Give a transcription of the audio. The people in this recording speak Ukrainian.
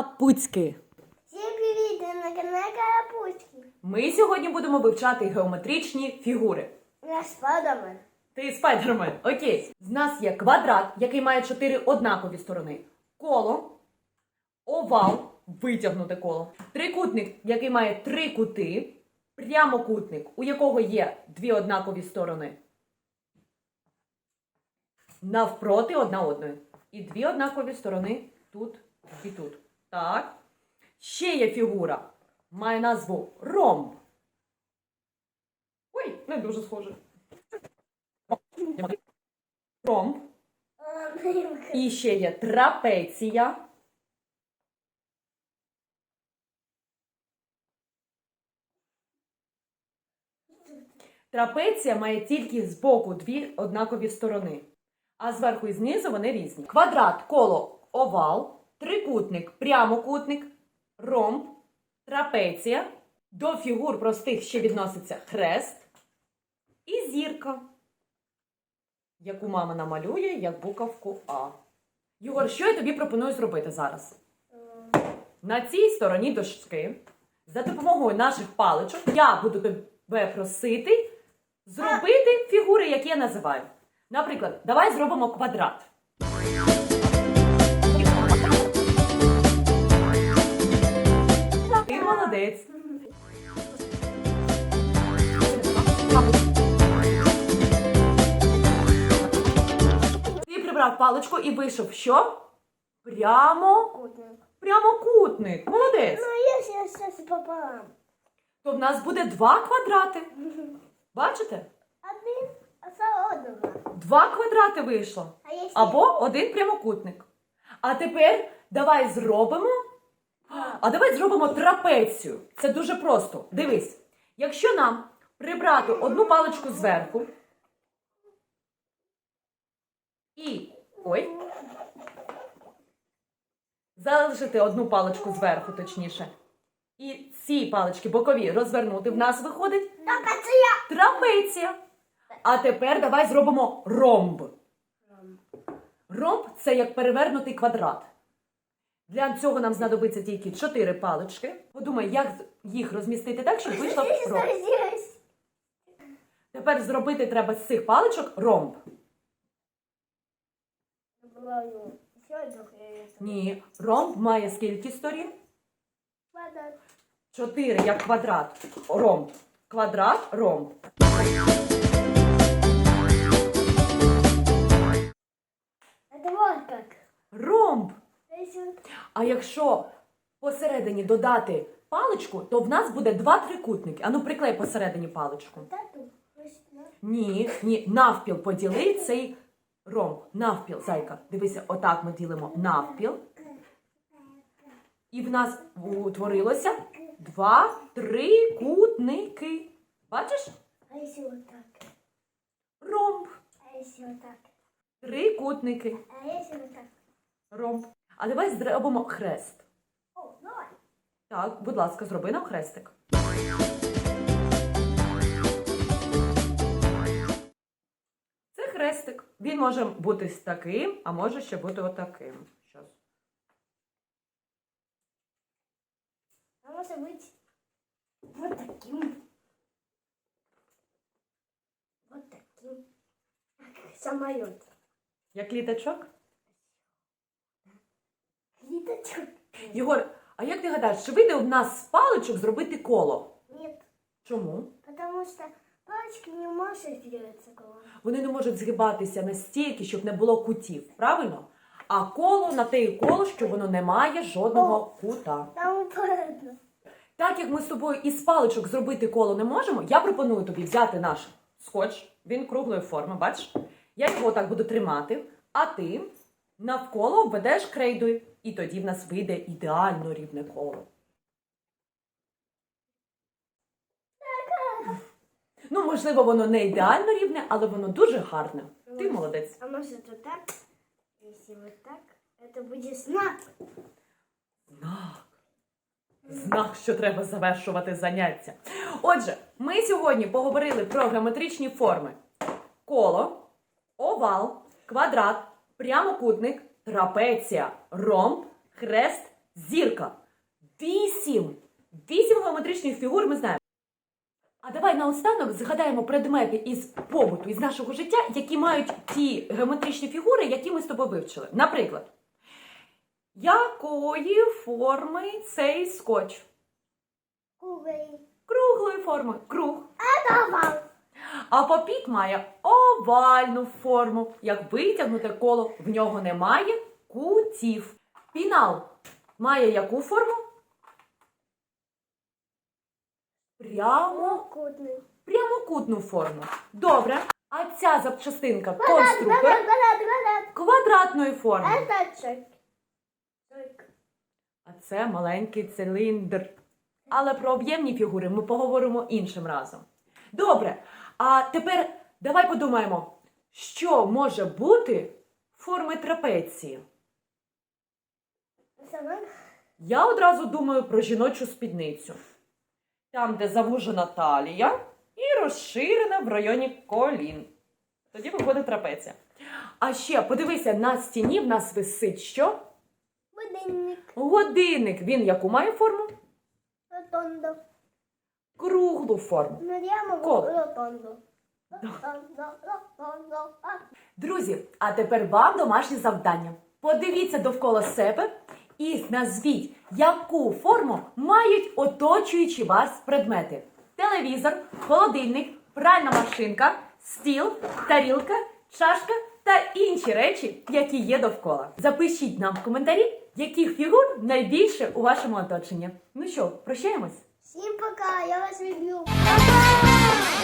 Карапуцьки. Всім привіт! На каналі Карапузькі. Ми сьогодні будемо вивчати геометричні фігури. Я спадами. Ти спайдермен. Окей. З нас є квадрат, який має чотири однакові сторони. Коло, овал, витягнуте коло. Трикутник, який має три кути. Прямокутник, у якого є дві однакові сторони. Навпроти одна одної. І дві однакові сторони тут і тут. Так. Ще є фігура. Має назву ромб. Ой, не дуже схоже. Ромб. І ще є трапеція. Трапеція має тільки збоку дві однакові сторони, а зверху і знизу вони різні. Квадрат, коло, овал, трикутник, прямокутник, ромб, трапеція. До фігур простих ще відноситься хрест і зірка, яку мама намалює як буковку А. Єгор, що я тобі пропоную зробити зараз? На цій стороні дошки за допомогою наших паличок я буду тебе просити зробити фігури, які я називаю. Наприклад, давай зробимо квадрат. Молодець. Ти прибрав паличку і вийшов що? Прямо Кутник. прямокутник. Молодець. Ну, я зараз пополам. То в нас буде два квадрати. Бачите? Один, а це одного. Два квадрати вийшло. А якщо... Або один прямокутник. А тепер давай зробимо. А давай зробимо трапецію. Це дуже просто. Дивись, якщо нам прибрати одну паличку зверху і. Ой. Залишити одну паличку зверху, точніше. І ці палички бокові розвернути, в нас виходить трапеція. А тепер давай зробимо ромб. Ромб це як перевернутий квадрат. Для цього нам знадобиться тільки чотири палички. Подумай, як їх розмістити так, щоб вийшло ромб. Тепер зробити треба з цих паличок ромб. Ні, ромб має скільки сторін? Квадрат. Чотири, як квадрат. Ромб. Квадрат, ромб. Это вот как. Ромб. То есть вот А якщо посередині додати паличку, то в нас буде два трикутники. Ану, приклей посередині паличку. Ні, ні, навпіл поділи цей ромб. Навпіл, зайка. Дивися, отак ми ділимо навпіл. І в нас утворилося два трикутники. Бачиш? А если вот так? Ромб. А если вот так? Трикутники. А если вот так? Ромб. А давай зробимо хрест. О, давай. Так, будь ласка, зроби нам хрестик. Це хрестик. Він може бути з таким, а може ще бути отаким. Щас. А может быть вот таким. Вот таким. Как самолет. Як літачок? Єгор, а як ти гадаєш, чи вийде в нас з паличок зробити коло? Нет, Чому? потому что палочка не может сделать такого. Вони не можуть згибатися настільки, щоб не було кутів, правильно? А коло на те і коло, що воно не має жодного кута. Там упадно. Так як ми з тобою із паличок зробити коло не можемо, я пропоную тобі взяти наш скотч, він круглої форми, бачиш? Я його так буду тримати, а ти навколо обведеш крейдою, і тоді в нас вийде ідеально рівне коло. Ну, можливо, воно не ідеально рівне, але воно дуже гарне. Ти молодець. А может вот так? Если вот так, это будет знак. Знак. Знак, що треба завершувати заняття. Отже, ми сьогодні поговорили про геометричні форми: коло, овал, квадрат, прямокутник, трапеція, ромб, хрест зірка. Вісім. Вісім геометричних фігур ми знаємо. А давай наостанок згадаємо предмети із побуту, із нашого життя, які мають ті геометричні фігури, які ми з тобою вивчили. Наприклад, якої форми цей скотч? Круглий. Круглої форми. Круг. А попік має овальну форму. Як витягнуте коло, в нього немає кутів. Пінал має яку форму? Прямо, Кутний. прямокутну форму. Добре. А ця запчастинка конструктор Квадрат, квадрат. квадратної форми. А це маленький циліндр. Але про об'ємні фігури ми поговоримо іншим разом. Добре. А тепер давай подумаємо, що може бути форми трапеції. Я одразу думаю про жіночу спідницю. Там, де завужена талія і розширена в районі колін. Тоді виходить трапеція. А ще подивися, на стіні в нас висить що? Будильник. Годинник. Він яку має форму? Ротондо. Круглу форму. Коло. ротондо. Друзі, а тепер вам домашнє завдання. Подивіться довкола себе і назвіть, яку форму мають оточуючі вас предмети: телевізор, холодильник, пральна машинка, стіл, тарілка, чашка та інші речі, які є довкола. Запишіть нам в коментарі, яких фігур найбільше у вашому оточенні. Ну що, прощаємось? Всім пока, я вас люблю.